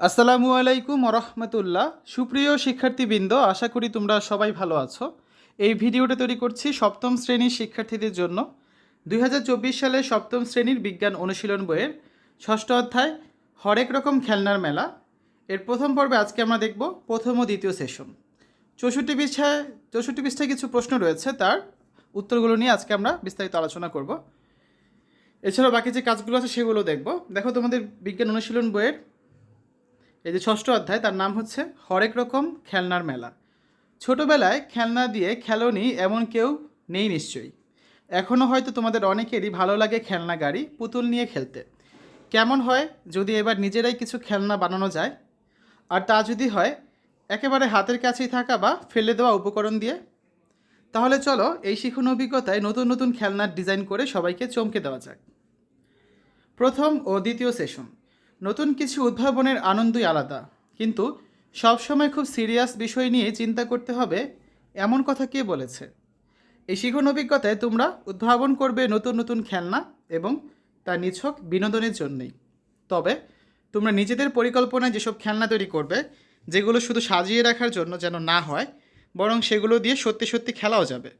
আসসালামু আলাইকুম রহমতুল্লাহ। সুপ্রিয় শিক্ষার্থীবৃন্দ, আশা করি তোমরা সবাই ভালো আছো। এই ভিডিওটা তৈরি করছি সপ্তম শ্রেণির শিক্ষার্থীদের জন্য। দু হাজার চব্বিশ সালে সপ্তম শ্রেণির বিজ্ঞান অনুশীলন বইয়ের ষষ্ঠ অধ্যায়, হরেক রকম খেলনার মেলা। এর প্রথম পর্বে আজকে আমরা দেখব প্রথম ও দ্বিতীয় সেশন। চৌষট্টি পৃষ্ঠায় চৌষট্টি পৃষ্ঠায় কিছু প্রশ্ন রয়েছে, তার উত্তরগুলো নিয়ে আজকে আমরা বিস্তারিত আলোচনা করব। এছাড়াও বাকি যে কাজগুলো আছে সেগুলো দেখব। দেখো তোমাদের বিজ্ঞান অনুশীলন বইয়ের এই যে ষষ্ঠ অধ্যায়, তার নাম হচ্ছে হরেক রকম খেলনার মেলা। ছোটবেলায় খেলনা দিয়ে খেলোনি এমন কেউ নেই নিশ্চয়ই। এখনও হয়তো তোমাদের অনেকেরই ভালো লাগে খেলনা গাড়ি, পুতুল নিয়ে খেলতে। কেমন হয় যদি এবার নিজেরাই কিছু খেলনা বানানো যায়? আর তা যদি হয়, একেবারে হাতের কাছেই থাকা বা ফেলে দেওয়া উপকরণ দিয়ে? তাহলে চলো এই শিখন অভিজ্ঞতায় নতুন নতুন খেলনার ডিজাইন করে সবাইকে চমকে দেওয়া যাক। প্রথম ও দ্বিতীয় সেশন। নতুন কিছু উদ্ভাবনের আনন্দই আলাদা। কিন্তু সবসময় খুব সিরিয়াস বিষয় নিয়ে চিন্তা করতে হবে, এমন কথা কে বলেছে? এই শিখন অভিজ্ঞতায় তোমরা উদ্ভাবন করবে নতুন নতুন খেলনা এবং তা নিছক বিনোদনের জন্যই। তবে তোমরা নিজেদের পরিকল্পনায় যেসব খেলনা তৈরি করবে, যেগুলো শুধু সাজিয়ে রাখার জন্য যেন না হয়, বরং সেগুলো দিয়ে সত্যি সত্যি খেলাও যাবে।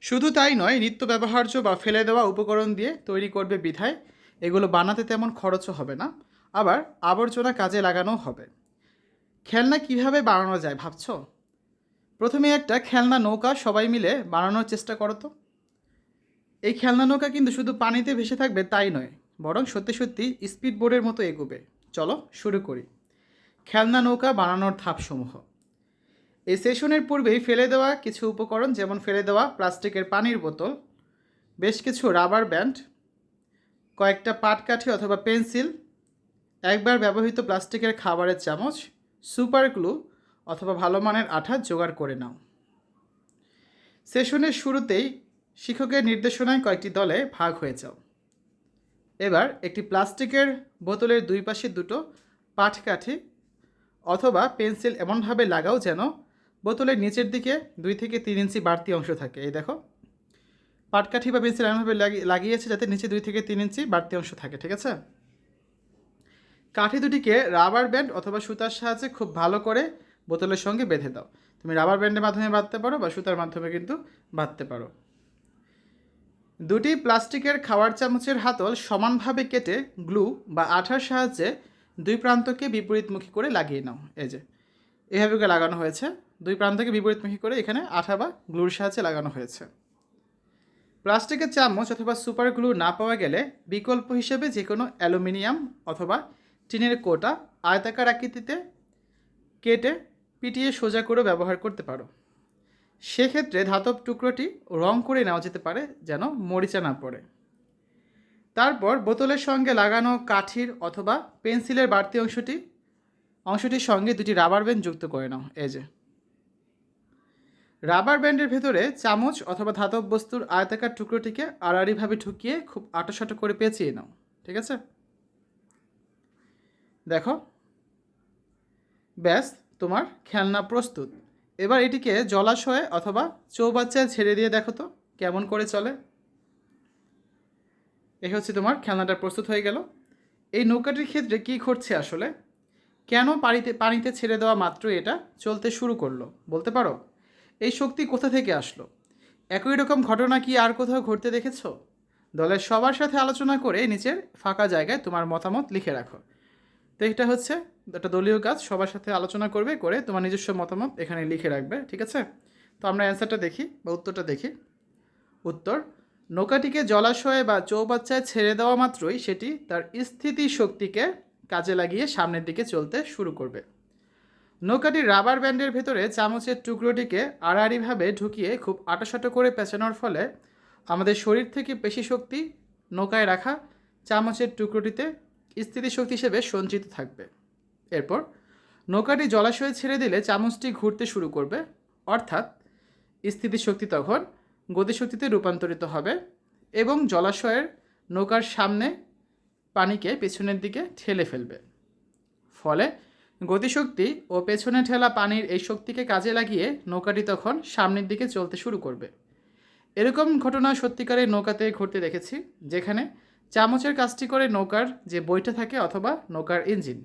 শুধু তাই নয়, নিত্য ব্যবহার্য বা ফেলে দেওয়া উপকরণ দিয়ে তৈরি করবে বিধায়, এগুলো বানাতে তেমন খরচও হবে না। আবার আবর্জনা কাজে লাগানো হবে। খেলনা কীভাবে বানানো যায় ভাবছ? প্রথমে একটা খেলনা নৌকা সবাই মিলে বানানোর চেষ্টা করো তো। এই খেলনা নৌকা কিন্তু শুধু পানিতে ভেসে থাকবে তাই নয়, বরং সত্যি সত্যি স্পিড বোর্ডের মতো এগোবে। চলো শুরু করি। খেলনা নৌকা বানানোর ধাপসমূহ। এই সেশনের পূর্বেই ফেলে দেওয়া কিছু উপকরণ যেমন ফেলে দেওয়া প্লাস্টিকের পানির বোতল, বেশ কিছু রাবার ব্যান্ড, কয়েকটা পাটকাঠি অথবা পেন্সিল একবার ব্যবহৃত প্লাস্টিকের খাবারের চামচ, সুপার গ্লু অথবা ভালো মানের আঠা জোগাড় করে নাও। সেশনের শুরুতেই শিক্ষকের নির্দেশনায় কয়েকটি দলে ভাগ হয়ে যাও। এবার একটি প্লাস্টিকের বোতলের দুই পাশে দুটো পাটকাঠি অথবা পেন্সিল এমনভাবে লাগাও যেন বোতলের নিচের দিকে দুই থেকে তিন ইঞ্চি বাড়তি অংশ থাকে। এই দেখো। পাটকাঠি বা পেন্সিল এমনভাবে লাগি- লাগিয়েছে যাতে নিচে দুই থেকে তিন ইঞ্চি বাড়তি অংশ থাকে, ঠিক আছে? কাঠি দুটিকে রাবার ব্যান্ড অথবা সুতার সাহায্যে খুব ভালো করে বোতলের সঙ্গে বেঁধে দাও। তুমি রাবার ব্যান্ডের মাধ্যমে বাঁধতে পারো বা সুতার মাধ্যমে কিন্তু বাঁধতে পারো। দুটি প্লাস্টিকের খাওয়ার চামচের হাতল সমানভাবে কেটে গ্লু বা আঠার সাহায্যে দুই প্রান্তকে বিপরীতমুখী করে লাগিয়ে নাও। এই যে, এভাবে লাগানো হয়েছে। দুই প্রান্তকে বিপরীতমুখী করে এখানে আঠা বা গ্লুর সাহায্যে লাগানো হয়েছে। প্লাস্টিকের চামচ অথবা সুপার গ্লু না পাওয়া গেলে বিকল্প হিসেবে যে কোনো অ্যালুমিনিয়াম অথবা টিনের কোটা আয়তাকার আকৃতিতে কেটে পিটিয়ে সোজা করে ব্যবহার করতে পারো। সেক্ষেত্রে ধাতব টুকরোটি রং করে নেওয়া যেতে পারে যেন মরিচা না পড়ে। তারপর বোতলের সঙ্গে লাগানো কাঠির অথবা পেন্সিলের বাড়তি অংশটি, অংশটির সঙ্গে দুটি রাবার ব্যান্ড যুক্ত করে নাও যে। রাবার ব্যান্ডের ভেতরে চামচ অথবা ধাতব বস্তুর আয়তাকার টুকরোটিকে আড়াআড়িভাবে ঢুকিয়ে খুব আটোসাটো করে পেঁচিয়ে নাও, ঠিক আছে? দেখো। ব্যাস, তোমার খেলনা প্রস্তুত। এবার এটিকে জলাশয়ে অথবা চৌবাচ্চায় ছেড়ে দিয়ে দেখো তো, কেমন করে চলে। এ হচ্ছে তোমার খেলনাটা প্রস্তুত হয়ে গেল। এই নৌকাটির ক্ষেত্রে কী ঘটছে আসলে? কেন পানিতে পানিতে ছেড়ে দেওয়া মাত্র এটা চলতে শুরু করল, বলতে পারো? এই শক্তি কোথা থেকে আসলো? একই রকম ঘটনা কি আর কোথাও ঘটতে দেখেছ? দলের সবার সাথে আলোচনা করে নিচের ফাঁকা জায়গায় তোমার মতামত লিখে রাখো। তো এটা হচ্ছে একটা দলীয় কাজ, সবার সাথে আলোচনা করবে, করে তোমার নিজস্ব মতামত এখানে লিখে রাখবে, ঠিক আছে? তো আমরা অ্যান্সারটা দেখি বা উত্তরটা দেখি। উত্তর, নৌকাটিকে জলাশয়ে বা চৌবাচ্চায় ছেড়ে দেওয়া মাত্রই সেটি তার স্থিতি শক্তিকে কাজে লাগিয়ে সামনের দিকে চলতে শুরু করবে। নৌকাটি রাবার ব্যান্ডের ভেতরে চামচের টুকরোটিকে আড়াআড়িভাবে ঢুকিয়ে খুব আটাসাটো করে পেঁচানোর ফলে আমাদের শরীর থেকে পেশি শক্তি নৌকায় রাখা চামচের টুকরোটিতে স্থিতিশক্তি হিসেবে সঞ্চিত থাকবে। এরপর, নৌকাটি জলাশয়ে ছেড়ে দিলে চামচটি ঘুরতে শুরু করবে। অর্থাৎ স্থিতিশক্তি তখন গতিশক্তিতে রূপান্তরিত হবে এবং জলাশয়ের নৌকার সামনে পানিকে পেছনের দিকে ঠেলে ফেলবে। ফলে, গতিশক্তি ও পেছনে ঠেলা পানির এই শক্তিকে কাজে লাগিয়ে নৌকাটি তখন সামনের দিকে চলতে শুরু করবে। এরকম ঘটনা সত্যিকারের নৌকাতে ঘটতে দেখেছি, যেখানে চামচের কাজটি করে নৌকার যে বইটা থাকে অথবা নৌকার ইঞ্জিন।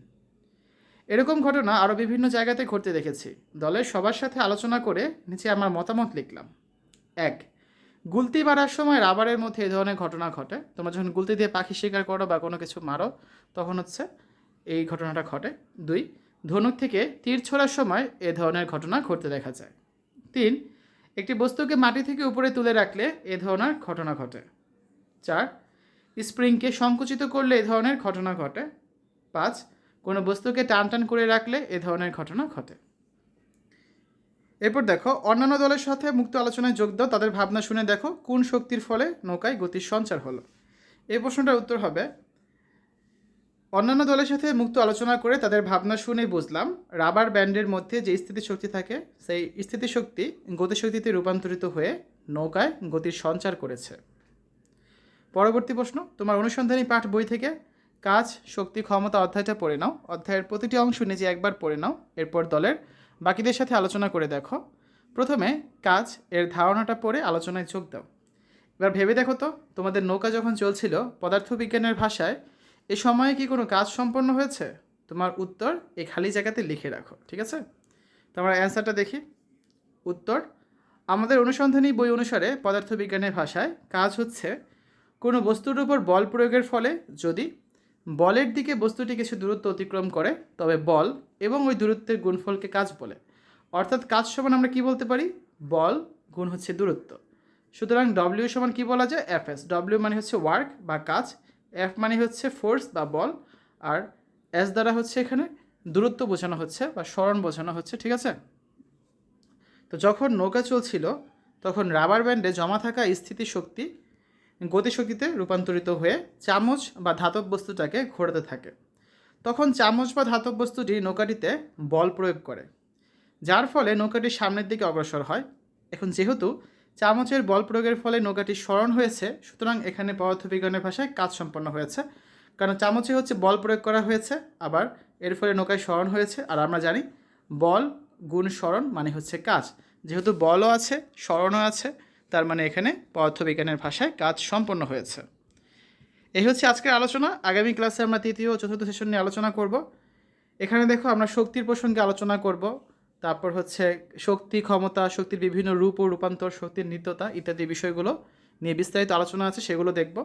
এরকম ঘটনা আরও বিভিন্ন জায়গাতে ঘটতে দেখেছি। দলের সবার সাথে আলোচনা করে নিচে আমার মতামত লিখলাম। এক, গুলতি মারার সময় রাবারের মধ্যে এ ধরনের ঘটনা ঘটে। তোমরা যখন গুলতি দিয়ে পাখি শিকার করো বা কোনো কিছু মারো, তখন হচ্ছে এই ঘটনাটা ঘটে। দুই, ধনুক থেকে তীর ছোড়ার সময় এ ধরনের ঘটনা ঘটতে দেখা যায়। তিন, একটি বস্তুকে মাটি থেকে উপরে তুলে রাখলে এ ধরনের ঘটনা ঘটে। চার স্প্রিংকে সংকুচিত করলে এ ধরনের ঘটনা ঘটে। পাঁচ, কোনো বস্তুকে টান টান করে রাখলে এ ধরনের ঘটনা ঘটে। এরপর দেখো, অন্যান্য দলের সাথে মুক্ত আলোচনায় যোগ দাও, তাদের ভাবনা শুনে দেখো কোন শক্তির ফলে নৌকায় গতির সঞ্চার হলো। এই প্রশ্নটার উত্তর হবে, অন্যান্য দলের সাথে মুক্ত আলোচনা করে তাদের ভাবনা শুনে বুঝলাম, রাবার ব্যান্ডের মধ্যে যে স্থিতিশক্তি থাকে, সেই স্থিতিশক্তি গতিশক্তিতে রূপান্তরিত হয়ে নৌকায় গতির সঞ্চার করেছে। পরবর্তী প্রশ্ন, তোমার অনুসন্ধানী পাঠ বই থেকে কাজ, শক্তি, ক্ষমতা অধ্যায়টা পড়ে নাও। অধ্যায়ের প্রতিটি অংশ নিজে একবার পড়ে নাও, এরপর দলের বাকিদের সাথে আলোচনা করে দেখো। প্রথমে কাজ, এর ধারণাটা পড়ে আলোচনায় যোগ দাও। এবার ভেবে দেখো তো, তোমাদের নৌকা যখন চলছিল, পদার্থবিজ্ঞানের ভাষায়, এ সময়ে কি কোনো কাজ সম্পন্ন হয়েছে? তোমার উত্তর এই খালি জায়গাতে লিখে রাখো। ঠিক আছে? তো আমরা অ্যান্সারটা দেখি। উত্তর, আমাদের অনুসন্ধানী বই অনুসারে পদার্থবিজ্ঞানের ভাষায় কাজ হচ্ছে কোনো বস্তুর উপর বল প্রয়োগের ফলে যদি বলের দিকে বস্তুটি কিছু দূরত্ব অতিক্রম করে, তবে বল এবং ওই দূরত্বের গুণফলকে কাজ বলে। অর্থাৎ কাজ সমান আমরা কি বলতে পারি? বল গুণ হচ্ছে দূরত্ব। সুতরাং ডব্লিউ সমান কি বলা যায়? এফ এস ডব্লিউ মানে হচ্ছে ওয়ার্ক বা কাজ এফ মানে হচ্ছে ফোর্স বা বল, আর এস দ্বারা হচ্ছে এখানে দূরত্ব বোঝানো হচ্ছে বা স্মরণ বোঝানো হচ্ছে, ঠিক আছে? তো যখন নৌকা চলছিল, তখন রাবার ব্যান্ডে জমা থাকা স্থিতি শক্তি গতিশক্তিতে রূপান্তরিত হয়ে চামচ বা ধাতব বস্তুটাকে ঘোরাতে থাকে। তখন চামচ বা ধাতব বস্তুটি নৌকাটিতে বল প্রয়োগ করে, যার ফলে নৌকাটি সামনের দিকে অগ্রসর হয়। এখন যেহেতু চামচের বল প্রয়োগের ফলে নৌকাটি স্মরণ হয়েছে, সুতরাং এখানে পদার্থবিজ্ঞানের ভাষায় কাজ সম্পন্ন হয়েছে। কারণ চামচে হচ্ছে বল প্রয়োগ করা হয়েছে, আবার এর ফলে নৌকায় স্মরণ হয়েছে, আর আমরা জানি বল গুণ স্মরণ মানে হচ্ছে কাজ। যেহেতু বলও আছে স্মরণও আছে তার মানে এখানে পদার্থবিজ্ঞানের ভাষায় কাজ সম্পন্ন হয়েছে। এই হচ্ছে আজকের আলোচনা। আগামী ক্লাসে আমরা তৃতীয় ও চতুর্থ সেশন নিয়ে আলোচনা করব। এখানে দেখো আমরা শক্তির প্রসঙ্গে আলোচনা করব। তারপর হচ্ছে শক্তি ক্ষমতা, শক্তির বিভিন্ন রূপ ও রূপান্তর, শক্তির নিত্যতা ইত্যাদি বিষয়গুলো নিয়ে বিস্তারিত আলোচনা আছে, সেগুলো দেখব।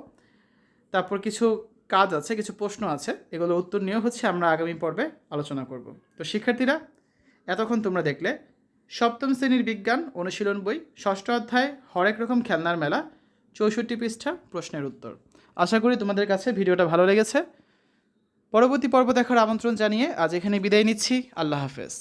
তারপর কিছু কাজ আছে, কিছু প্রশ্ন আছে এগুলো উত্তর নিয়েও হচ্ছে আমরা আগামী পর্বে আলোচনা করব। তো শিক্ষার্থীরা, এতক্ষণ তোমরা দেখলে সপ্তম শ্রেণির বিজ্ঞান, অনুশীলন বই, ষষ্ঠ অধ্যায়, হরেক রকম খেলনার মেলা, চৌষট্টি পৃষ্ঠা প্রশ্নের উত্তর। আশা করি তোমাদের কাছে ভিডিওটা ভালো লেগেছে। পরবর্তী পর্ব দেখার আমন্ত্রণ জানিয়ে আজ এখানে বিদায় নিচ্ছি। আল্লাহ হাফেজ।